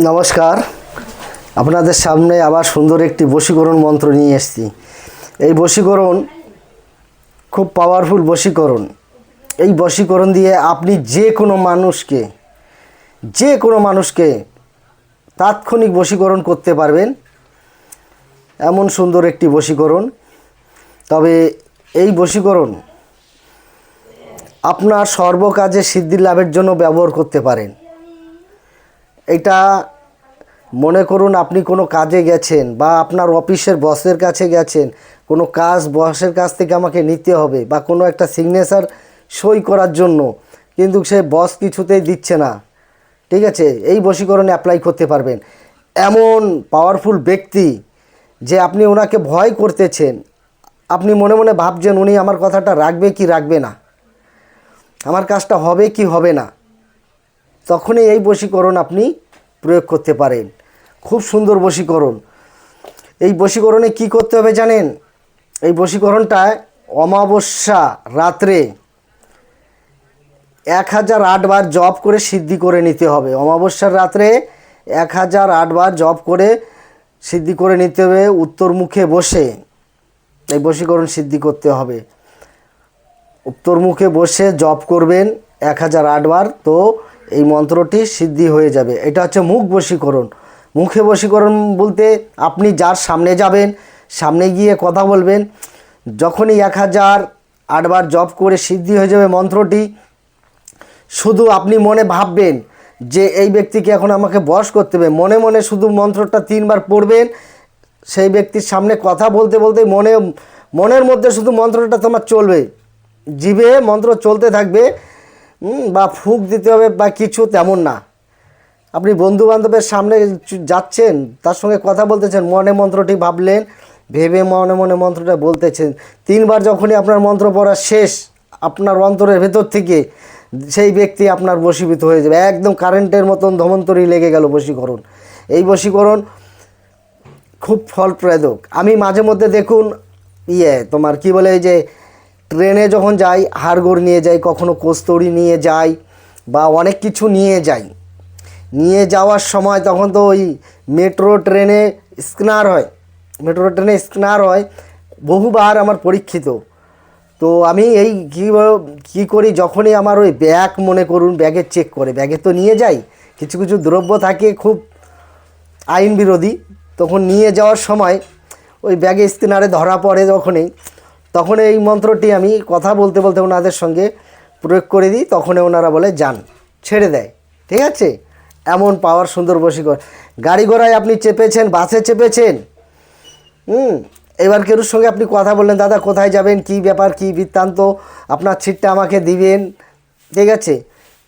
নমস্কার। আপনাদের সামনে আবার সুন্দর একটি বশীকরণ মন্ত্র নিয়ে এসেছি। এই বশীকরণ খুব পাওয়ারফুল বশীকরণ। এই বশীকরণ দিয়ে আপনি যে কোনো মানুষকে, যে কোনো মানুষকে তাৎক্ষণিক বশীকরণ করতে পারবেন। এমন সুন্দর একটি বশীকরণ। তবে এই বশীকরণ আপনার সর্বকাজে সিদ্ধি লাভের জন্য ব্যবহার করতে পারেন। এটা মনে করুন আপনি কোনো কাজে গেছেন বা আপনার অফিসের বসের কাছে গেছেন, কোনো কাজ বসের কাছ থেকে আমাকে নিতে হবে বা কোনো একটা সিগনেচার সই করার জন্য, কিন্তু সে বস কিছুতেই দিচ্ছে না। ঠিক আছে? এই বশীকরণে অ্যাপ্লাই করতে পারবেন। এমন পাওয়ারফুল ব্যক্তি যে আপনি ওনাকে ভয় করতেছেন, আপনি মনে মনে ভাবছেন উনি আমার কথাটা রাখবে কি রাখবে না? আমার কাজটা হবে কি হবে না? তখনই এই বশীকরণ আপনি প্রয়োগ করতে পারেন। খুব সুন্দর বশীকরণ। এই বশীকরণে কি করতে হবে জানেন? এই বশীকরণটায় অমাবস্যা রাত্রে এক হাজার আটবার জব করে সিদ্ধি করে নিতে হবে। অমাবস্যার রাত্রে এক হাজার আটবার জব করে সিদ্ধি করে নিতে হবে উত্তর মুখে বসে। এই বশীকরণ সিদ্ধি করতে হবে। উত্তর মুখে বসে জপ করবেন এক হাজার আটবার তো এই মন্ত্রটি সিদ্ধি হয়ে যাবে। এটা হচ্ছে মুখ বশীকরণ। মুখে বশীকরণ বলতে আপনি যার সামনে যাবেন, সামনে গিয়ে কথা বলবেন, যখনই এক হাজার আটবার জপ করে সিদ্ধি হয়ে যাবে মন্ত্রটি, শুধু আপনি মনে ভাববেন যে এই ব্যক্তিকে এখন আমাকে বশ করতে হবে। মনে মনে শুধু মন্ত্রটা তিনবার পড়বেন, সেই ব্যক্তির সামনে কথা বলতে বলতে মনে, মনের মধ্যে শুধু মন্ত্রটা তোমার চলবে। জীবে মন্ত্র চলতে থাকবে বা ফুঁক দিতে হবে বা কিছু তেমন না। আপনি বন্ধু বান্ধবের সামনে যাচ্ছেন, তার সঙ্গে কথা বলতেছেন, মনে মন্ত্রটি ভাবলেন, ভেবে মনে মনে মন্ত্রটা বলতেছেন। তিনবার যখনই আপনার মন্ত্র পড়া শেষ, আপনার অন্তরের ভেতর থেকে সেই ব্যক্তি আপনার বশীভূত হয়ে যাবে। একদম কারেন্টের মতন ধমন্তরী লেগে গেল বশীকরণ। এই বশীকরণ খুব ফলপ্রদক। আমি মাঝে মধ্যে দেখুন ইয়ে তোমার কি বলে এই যে ট্রেনে যখন যাই, হাড়গোড় নিয়ে যাই, কখনো কস্তরি নিয়ে যাই বা অনেক কিছু নিয়ে যাই। নিয়ে যাওয়ার সময় তখন তো ওই মেট্রো ট্রেনে স্ক্যানার হয়। মেট্রো ট্রেনে স্ক্যানার হয়, বহুবার আমার পরীক্ষিত। তো আমি এই কী কী করি, যখনই আমার ওই ব্যাগ মনে করুন, ব্যাগে চেক করে, ব্যাগে তো নিয়ে যাই, কিছু কিছু দ্রব্য থাকে খুব আইন বিরোধী তখন নিয়ে যাওয়ার সময় ওই ব্যাগে স্ক্যানারে ধরা পড়ে যখনই। তখন এই মন্ত্রটি আমি কথা বলতে বলতে ওনাদের সঙ্গে প্রয়োগ করে দিই তখন ওনারা বলে, যান, ছেড়ে দেয়। ঠিক আছে? এমন পাওয়ার সুন্দর বশীকর গাড়ি ঘোড়ায় আপনি চেপেছেন, বাসে চেপেছেন, হুম? এবার কেউর সঙ্গে আপনি কথা বললেন, দাদা, কোথায় যাবেন? কি ব্যাপার? কি বৃত্তান্ত? আপনার ছিটটা আমাকে দিবেন। ঠিক আছে?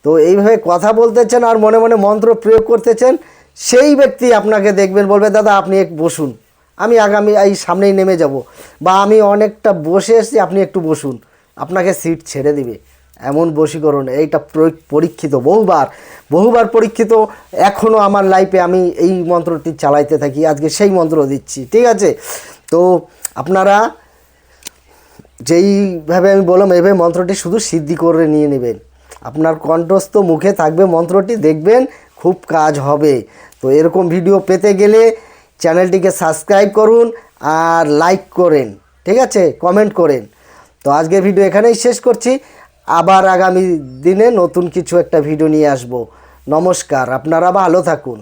তো এইভাবে কথা বলতেছেন আর মনে মনে মন্ত্র প্রয়োগ করতেছেন, সেই ব্যক্তি আপনাকে দেখবেন, বলবে, দাদা, আপনি এক বসুন। আমি আগামী, এই সামনেই নেমে যাব। বা আমি অনেকটা বসে এসেছি, আপনি একটু বসুন। আপনাকে সিট ছেড়ে দিবে। এমন বশীকরণ, এইটা পরীক্ষিত, বহুবার বহুবার পরীক্ষিত। এখনও আমার লাইফে আমি এই মন্ত্রটি চালাইতে থাকি, আজকে সেই মন্ত্র দিচ্ছি, ঠিক আছে? তো আপনারা যেইভাবে আমি বললাম এইভাবে মন্ত্রটি শুধু সিদ্ধি করে নিয়ে নেবেন। আপনার কণ্ঠস্থ মুখে থাকবে মন্ত্রটি, দেখবেন খুব কাজ হবে। তো এরকম ভিডিও পেতে গেলে চ্যানেলটিকে সাবস্ক্রাইব করুন আর লাইক করেন, ঠিক আছে? কমেন্ট করেন। তো আজকের ভিডিও এখানেই শেষ করছি। আবার আগামী দিনে নতুন কিছু একটা ভিডিও নিয়ে আসব। নমস্কার, আপনারা ভালো থাকুন।